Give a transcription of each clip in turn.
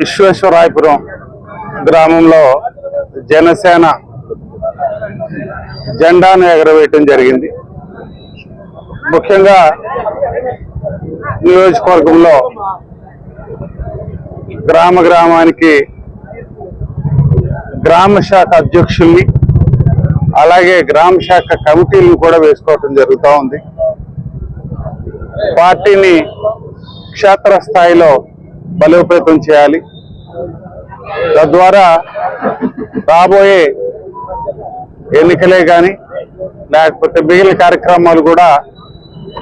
విశ్వేశ్వరాయపురం గ్రామంలో జనసేన జెండాను ఎగరవేయటం జరిగింది. ముఖ్యంగా నియోజకవర్గంలో గ్రామ గ్రామానికి గ్రామ శాఖ అధ్యక్షుల్ని అలాగే గ్రామ శాఖ కమిటీలను కూడా వేసుకోవటం జరుగుతూ ఉంది. పార్టీని క్షేత్రస్థాయిలో బలోపేతం చేయాలి. తద్వారా రాబోయే ఎన్నికలే కానీ లేకపోతే మిగిలిన కార్యక్రమాలు కూడా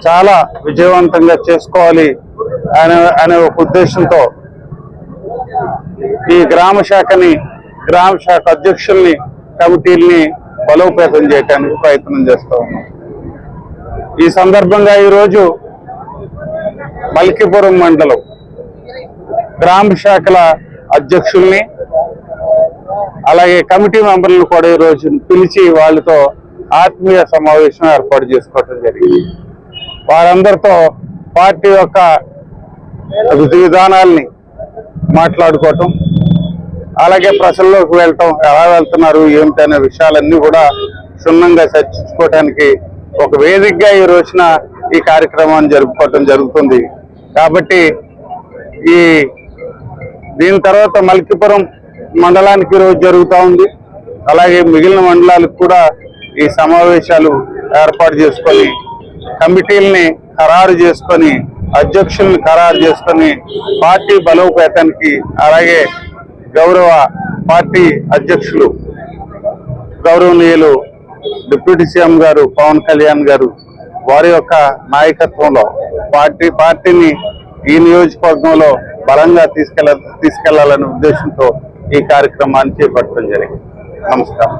చాలా విజయవంతంగా చేసుకోవాలి అనే అనే ఒక ఉద్దేశంతో ఈ గ్రామ శాఖని గ్రామ శాఖ అధ్యక్షుల్ని కమిటీల్ని బలోపేతం చేయడానికి ప్రయత్నం చేస్తూ ఉన్నాం. ఈ సందర్భంగా ఈరోజు మల్కిపురం మండలం గ్రామ శాఖల అధ్యక్షుల్ని అలాగే కమిటీ మెంబర్లను కూడా ఈరోజు పిలిచి వాళ్ళతో ఆత్మీయ సమావేశం ఏర్పాటు చేసుకోవటం జరిగింది. వారందరితో పార్టీ యొక్క విధి విధానాల్ని మాట్లాడుకోవటం అలాగే ప్రజల్లోకి వెళ్ళటం ఎలా వెళ్తున్నారు ఏమిటనే విషయాలన్నీ కూడా క్షుణ్ణంగా చర్చించుకోవడానికి ఒక వేదికగా ఈ రోజున ఈ కార్యక్రమాన్ని జరుపుకోవటం జరుగుతుంది. కాబట్టి ఈ దీని తర్వాత మల్కిపురం మండలానికి ఈరోజు రోజు జరుగుతూ ఉంది. అలాగే మిగిలిన మండలాలకు కూడా ఈ సమావేశాలు ఏర్పాటు చేసుకొని కమిటీల్ని ఖరారు చేసుకొని అధ్యక్షుల్ని ఖరారు చేసుకొని పార్టీ బలోపేతానికి అలాగే గౌరవ పార్టీ అధ్యక్షులు గౌరవనీయులు డిప్యూటీ సీఎం గారు పవన్ కళ్యాణ్ గారు వారి యొక్క నాయకత్వంలో పార్టీ పార్టీని ఈ నియోజకవర్గంలో బలంగా తీసుకెళ్ళ తీసుకెళ్ళాలనే ఉద్దేశంతో ఈ కార్యక్రమాన్ని చేపట్టడం జరిగింది. నమస్కారం.